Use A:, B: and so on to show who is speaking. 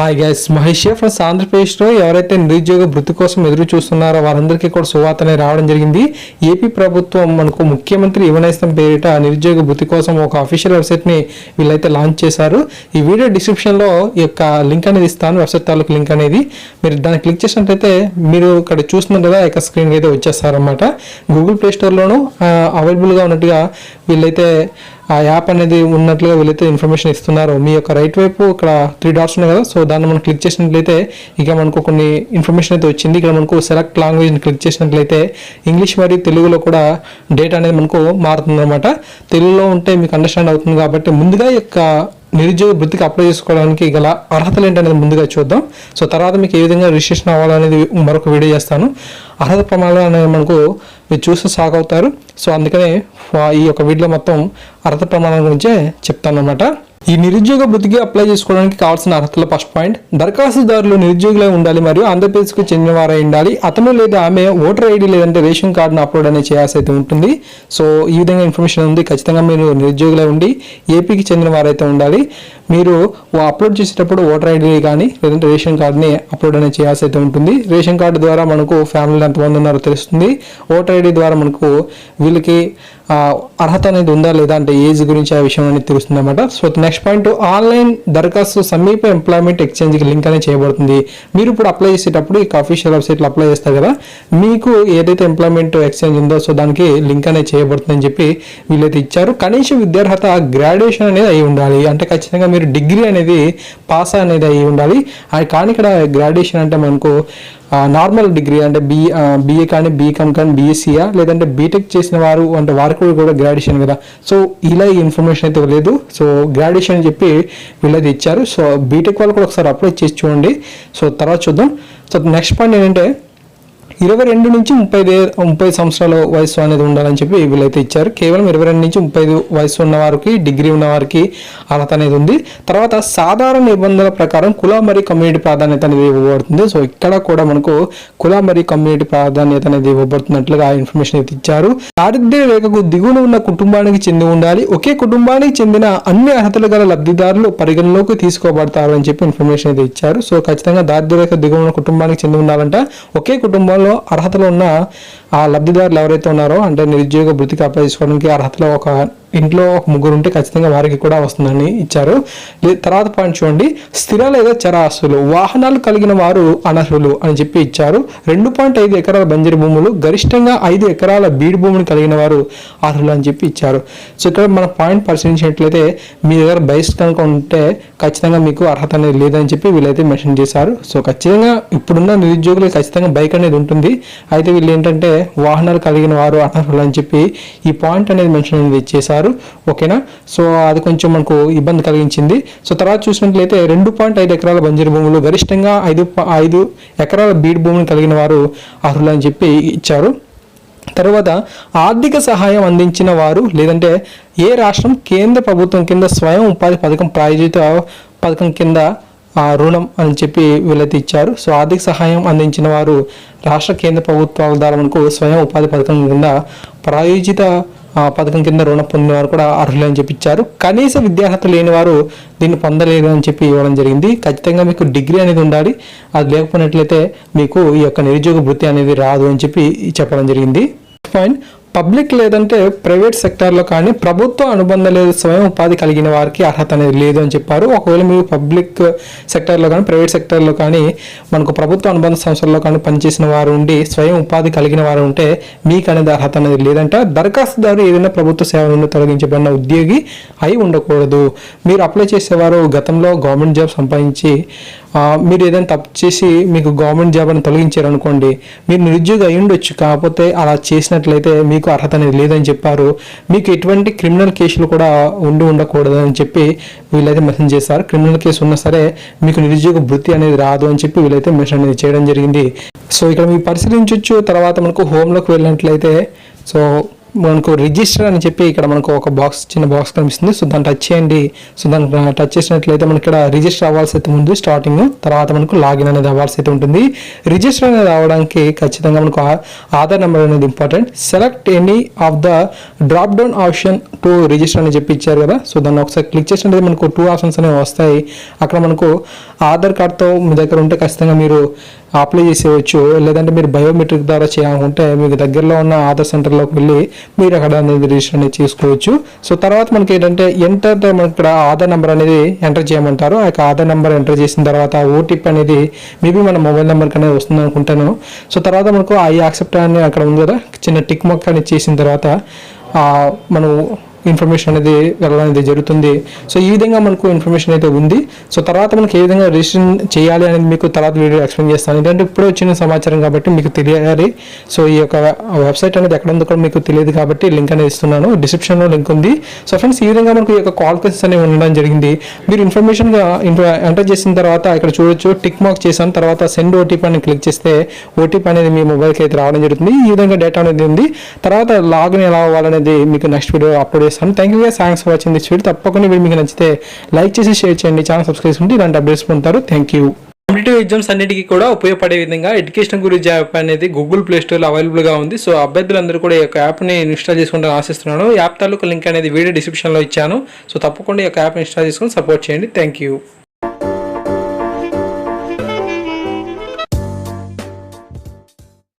A: Hi guys Mahesh friends ఆంధ్రప్రదేశ్లో ఎవరైతే నిరుద్యోగ వృత్తి కోసం ఎదురు చూస్తున్నారో వారందరికీ కూడా సువార్తనే రావడం జరిగింది. ఏపీ ప్రభుత్వం మనకు ముఖ్యమంత్రి యువనేస్తం పేరిట నిరుద్యోగ వృత్తి కోసం ఒక అఫీషియల్ వెబ్సైట్ని వీళ్ళైతే లాంచ్ చేశారు. ఈ వీడియో డిస్క్రిప్షన్లో ఈ యొక్క లింక్ అనేది ఇస్తాను వెబ్సైట్ తాలూకు లింక్ అనేది. మీరు దాన్ని క్లిక్ చేసినట్లయితే మీరు ఇక్కడ చూస్తున్నారు కదా యొక్క స్క్రీన్ అయితే వచ్చేస్తారనమాట గూగుల్ ప్లే స్టోర్లోనూ అవైలబుల్గా ఉన్నట్టుగా వీళ్ళైతే ఆ యాప్ అనేది ఉన్నట్లుగా వీళ్ళైతే ఇన్ఫర్మేషన్ ఇస్తున్నారు. మీ యొక్క రైట్ వైపు ఇక్కడ త్రీ డాట్స్ ఉన్నాయి కదా సో దాన్ని మనం క్లిక్ చేసినట్లయితే ఇక మనకు కొన్ని ఇన్ఫర్మేషన్ అయితే వచ్చింది. ఇక్కడ మనకు సెలెక్ట్ లాంగ్వేజ్ క్లిక్ చేసినట్లయితే ఇంగ్లీష్ మరియు తెలుగులో కూడా డేటా అనేది మనకు మారుతుంది అనమాట తెలుగులో ఉంటే మీకు అండర్స్టాండ్ అవుతుంది కాబట్టి ముందుగా యొక్క నిరుద్యోగ వృత్తికి అప్లై చేసుకోవడానికి గల అర్హతలు ఏంటనేది ముందుగా చూద్దాం. సో తర్వాత మీకు ఏ విధంగా రిజిస్ట్రేషన్ అవ్వాలనేది మరొక వీడియో చేస్తాను. అర్హత ప్రమాణాలు అనేవి మనకు మీరు చూస్తే సాగు అవుతారు సో అందుకనే ఈ యొక్క వీడియో మొత్తం అర్హత ప్రమాణాల గురించే చెప్తాను అనమాట ఈ నిరుద్యోగ వృత్తికి అప్లై చేసుకోవడానికి కావాల్సిన అర్హతల ఫస్ట్ పాయింట్ దరఖాస్తుదారులు నిరుద్యోగులై ఉండాలి మరియు ఆంధ్రప్రదేశ్కు చెందిన వారై ఉండాలి. అతను లేదా ఆమె ఓటర్ ఐడి లేదంటే రేషన్ కార్డును అప్లోడ్ అనేది చేయాల్సి అయితే ఉంటుంది. సో ఈ విధంగా ఇన్ఫర్మేషన్ ఉంది. ఖచ్చితంగా మీరు నిరుద్యోగులై ఉండి ఏపీకి చెందిన వారైతే ఉండాలి. మీరు అప్లోడ్ చేసేటప్పుడు ఓటర్ ఐడి కానీ లేదంటే రేషన్ కార్డుని అప్లోడ్ అనేది చేయాల్సి అయితే ఉంటుంది. రేషన్ కార్డు ద్వారా మనకు ఫ్యామిలీలో ఎంతమంది ఉన్నారో తెలుస్తుంది. ఓటర్ ఐడి ద్వారా మనకు వీళ్ళకి అర్హత అనేది ఉందా లేదా అంటే ఏజ్ గురించి ఆ విషయం అనేది తెలుస్తుంది అనమాట సో నెక్స్ట్ పాయింట్ ఆన్లైన్ దరఖాస్తు సమీప ఎంప్లాయ్మెంట్ ఎక్స్చేంజ్కి లింక్ అనేది చేయబడుతుంది. మీరు ఇప్పుడు అప్లై చేసేటప్పుడు ఈ అఫీషియల్ వెబ్సైట్లో అప్లై చేస్తారు కదా. మీకు ఏదైతే ఎంప్లాయ్మెంట్ ఎక్స్చేంజ్ ఉందో సో దానికి లింక్ అనేది చేయబడుతుందని చెప్పి వీళ్ళైతే ఇచ్చారు. కనీస విద్యార్హత గ్రాడ్యుయేషన్ అనేది అయి ఉండాలి. అంటే ఖచ్చితంగా మీరు డిగ్రీ అనేది పాస్ అనేది అయి ఉండాలి. కానీ ఇక్కడ గ్రాడ్యుయేషన్ అంటే మనకు నార్మల్ డిగ్రీ అంటే బి బీఏ కానీ బీకామ్ కానీ బీఎస్సీయా లేదంటే బీటెక్ చేసిన వారు అంటే వారికి కూడా గ్రాడ్యుయేషన్ కదా? సో ఇలా ఇన్ఫర్మేషన్ అయితే లేదు. సో గ్రాడ్యుయేషన్ అని చెప్పి వీళ్ళది ఇచ్చారు. సో బీటెక్ వాళ్ళు కూడా ఒకసారి అప్లై చేసి చూడండి. సో తర్వాత చూద్దాం. సో నెక్స్ట్ పాయింట్ ఏంటంటే ఇరవై రెండు నుంచి ముప్పై ముప్పై సంవత్సరాల వయసు అనేది ఉండాలని చెప్పి వీళ్ళైతే ఇచ్చారు. కేవలం ఇరవై రెండు నుంచి ముప్పై వయసు ఉన్న వారికి డిగ్రీ ఉన్న వారికి అర్హత అనేది ఉంది. తర్వాత సాధారణ నిబంధనల ప్రకారం కుల మరియు కమ్యూనిటీ ప్రాధాన్యత అనేది ఇవ్వబడుతుంది. సో ఇక్కడ కూడా మనకు కుల మరియు కమ్యూనిటీ ప్రాధాన్యత అనేది ఇవ్వబడుతున్నట్లుగా ఆ ఇన్ఫర్మేషన్ అయితే ఇచ్చారు. దారిద్ర్య రేఖకు దిగువన ఉన్న కుటుంబానికి చెంది ఉండాలి. ఒకే కుటుంబానికి చెందిన అన్ని అర్హతలు గల లబ్ధిదారులు పరిగణలోకి తీసుకోబడతారు అని చెప్పి ఇన్ఫర్మేషన్ అయితే ఇచ్చారు. సో ఖచ్చితంగా దారిద్ర్య రేఖ దిగువన ఉన్న కుటుంబానికి చెంది ఉండాలంట. ఒకే కుటుంబంలో అర్హతలు ఉన్న ఆ లబ్ధిదారులు ఎవరైతే ఉన్నారో అంటే నిరుద్యోగ వృత్తికి అప్లై చేసుకోవడానికి అర్హతలో ఒక ఇంట్లో ఒక ముగ్గురు ఉంటే ఖచ్చితంగా వారికి కూడా వస్తుందని ఇచ్చారు. తర్వాత పాయింట్ చూడండి. స్థిర లేదా చర ఆస్తులు వాహనాలు కలిగిన వారు అనర్హులు అని చెప్పి ఇచ్చారు. రెండు పాయింట్ ఐదు ఎకరాల బంజరు భూములు గరిష్టంగా ఐదు ఎకరాల బీడు భూమిని కలిగిన వారు అర్హులు అని చెప్పి ఇచ్చారు. సో ఇక్కడ మన పాయింట్ పరిశీలించినట్లయితే మీ దగ్గర బైస్ కనుక ఉంటే ఖచ్చితంగా మీకు అర్హత అనేది లేదని చెప్పి వీళ్ళైతే మెన్షన్ చేశారు. సో ఖచ్చితంగా ఇప్పుడున్న నిరుద్యోగులకు ఖచ్చితంగా బైక్ అనేది ఉంటుంది. అయితే వీళ్ళు ఏంటంటే వాహనాలు కలిగిన వారు అనర్హులు అని చెప్పి ఈ పాయింట్ అనేది మెన్షన్ అనేది చేశారు. ఓకేనా? సో అది కొంచెం మనకు ఇబ్బంది కలిగించింది. సో తర్వాత చూసినట్లయితే రెండు పాయింట్ ఐదు ఎకరాల బంజరు భూములు గరిష్టంగా ఐదు ఐదు ఎకరాల బీడ్ భూమిని కలిగిన వారు అర్హులు అని చెప్పి ఇచ్చారు. తర్వాత ఆర్థిక సహాయం అందించిన వారు లేదంటే ఏ రాష్ట్రం కేంద్ర ప్రభుత్వం కింద స్వయం ఉపాధి పథకం ప్రాయోజిత పథకం కింద రుణం అని చెప్పి వీళ్ళైతే ఇచ్చారు. సో ఆర్థిక సహాయం అందించిన వారు రాష్ట్ర కేంద్ర ప్రభుత్వాల ద్వారా మనకు స్వయం ఉపాధి పథకం కింద ప్రాయోజిత పథకం కింద రుణం పొందిన వారు కూడా అర్హులు అని చెప్పి ఇచ్చారు కనీస విద్యార్హత లేని వారు దీన్ని పొందలేరు అని చెప్పి ఇవ్వడం జరిగింది. ఖచ్చితంగా మీకు డిగ్రీ అనేది ఉండాలి. అది లేకపోయినట్లయితే మీకు ఈ యొక్క నిరుద్యోగ వృత్తి అనేది రాదు అని చెప్పి చెప్పడం జరిగింది. పాయింట్ పబ్లిక్ లేదంటే ప్రైవేట్ సెక్టార్లో కానీ ప్రభుత్వ అనుబంధం లేదు స్వయం ఉపాధి కలిగిన వారికి అర్హత అనేది లేదు అని చెప్పారు. ఒకవేళ మీరు పబ్లిక్ సెక్టార్లో కానీ ప్రైవేట్ సెక్టార్లో కానీ మనకు ప్రభుత్వ అనుబంధ సంస్థల్లో కానీ పనిచేసిన వారు ఉండి స్వయం ఉపాధి కలిగిన వారు ఉంటే మీకు అనేది అర్హత అనేది లేదంట. దరఖాస్తుదారు ఏదైనా ప్రభుత్వ సేవ నుండి తొలగించబడిన ఉద్యోగి అయి ఉండకూడదు. మీరు అప్లై చేసేవారు గతంలో గవర్నమెంట్ జాబ్ సంపాదించి మీరు ఏదైనా తప్పు చేసి మీకు గవర్నమెంట్ జాబ్ అని తొలగించారు అనుకోండి మీరు నిరుద్యోగి అయి ఉండొచ్చు. కాకపోతే అలా చేసినట్లయితే మీకు అర్హత అనేది లేదని చెప్పారు. మీకు ఎటువంటి క్రిమినల్ కేసులు కూడా ఉండి ఉండకూడదు అని చెప్పి వీళ్ళైతే మెసేజ్ చేశారు. క్రిమినల్ కేసు ఉన్నా సరే మీకు నిరుద్యోగ వృత్తి అనేది రాదు అని చెప్పి వీళ్ళైతే మెసేజ్ అనేది చేయడం జరిగింది. సో ఇక్కడ మీరు పరిశీలించవచ్చు తర్వాత మనకు హోమ్లోకి వెళ్ళినట్లయితే సో మనకు రిజిస్టర్ అని చెప్పి ఇక్కడ మనకు ఒక బాక్స్ చిన్న బాక్స్ కనిపిస్తుంది. సో దాన్ని టచ్ చేయండి. సో దాన్ని టచ్ చేసినట్లయితే మనకి ఇక్కడ రిజిస్టర్ అవ్వాల్సి అయితే ఉంది స్టార్టింగ్ తర్వాత మనకు లాగిన్ అనేది అవ్వాల్సి అయితే ఉంటుంది. రిజిస్టర్ అనేది అవ్వడానికి ఖచ్చితంగా మనకు ఆధార్ నెంబర్ అనేది important select any of the drop down option to register అని చెప్పి ఇచ్చారు కదా. సో దాన్ని ఒకసారి క్లిక్ చేసినట్లయితే మనకు టూ ఆప్షన్స్ అనేవి వస్తాయి. అక్కడ మనకు ఆధార్ కార్డ్తో మీ దగ్గర ఉంటే ఖచ్చితంగా మీరు అప్లై చేసేవచ్చు లేదంటే మీరు బయోమెట్రిక్ ద్వారా చేయాలనుకుంటే మీకు దగ్గరలో ఉన్న ఆధార్ సెంటర్లోకి వెళ్ళి మీరు అక్కడ అనేది రిజిస్టర్ అనేది చేసుకోవచ్చు. సో తర్వాత మనకి ఏంటంటే ఎంటర్ మనకి ఇక్కడ ఆధార్ నెంబర్ అనేది ఎంటర్ చేయమంటారు. ఆ యొక్క ఆధార్ నెంబర్ ఎంటర్ చేసిన తర్వాత ఓటీపీ అనేది మేబీ మన మొబైల్ నెంబర్కి అనేది వస్తుంది అనుకుంటాను సో తర్వాత మనకు ఐ యాక్సెప్ట్ అని అక్కడ ఉంది కదా చిన్న టిక్ మొక్క అనేది చేసిన తర్వాత మనం ఇన్ఫర్మేషన్ అనేది వెళ్ళడం అనేది జరుగుతుంది. సో ఈ విధంగా మనకు ఇన్ఫర్మేషన్ అయితే ఉంది. సో తర్వాత మనకి ఏ విధంగా రిజిస్ట్రేషన్ చేయాలి అనేది మీకు తర్వాత వీడియో ఎక్స్ప్లెయిన్ చేస్తాను. ఎందుకంటే ఇప్పుడు వచ్చిన సమాచారం కాబట్టి మీకు తెలియాలి. సో ఈ యొక్క వెబ్సైట్ అనేది ఎక్కడ ఉందో మీకు తెలియదు కాబట్టి లింక్ అనేది ఇస్తున్నాను. డిస్క్రిప్షన్లో లింక్ ఉంది. సో ఫ్రెండ్స్ ఈ విధంగా మనకు ఈ యొక్క కాల్ అనేవి ఉండడం జరిగింది. మీరు ఇన్ఫర్మేషన్గా ఎంటర్ చేసిన తర్వాత ఇక్కడ చూడొచ్చు టిక్ మార్క్ చేశాను. తర్వాత సెండ్ ఓటీపీ అని క్లిక్ చేస్తే ఓటీపీ అనేది మీ మొబైల్కి అయితే రావడం జరుగుతుంది. ఈ విధంగా డేటా అనేది ఉంది. తర్వాత లాగిన్ ఎలా అవ్వాలనేది మీకు నెక్స్ట్ వీడియో అప్లోడ్ చేస్తాను thank you thanks for watching this video తప్పకుండా వీడియో మీకు నచ్చితే లైక్ చేసి షేర్ చేయండి. ఛానల్ సబ్స్క్రైబ్ ఉంటే ఇలాంటి అప్డేట్స్ పొందుతారు థ్యాంక్ యూ కాంపిటేటివ్ ఎగ్జామ్స్ అన్నిటికీ కూడా ఉపయోగపడే విధంగా ఎడ్యుకేషన్ గురించి యాప్ అనేది గూగుల్ ప్లే స్టోర్లో అవైలబుల్గా ఉంది. సో అభ్యర్థులందరూ కూడా ఈ యొక్క యాప్ని ఇన్స్టాల్ చేసుకుంటాను ఆశిస్తున్నాను. యాప్ తాలూకు లింక్ అనేది వీడియో డిస్క్రిప్షన్లో ఇచ్చాను. సో తప్పకుండా ఈ యొక్క యాప్ని ఇన్స్టాల్ చేసుకుని సపోర్ట్ చేయండి. Thank you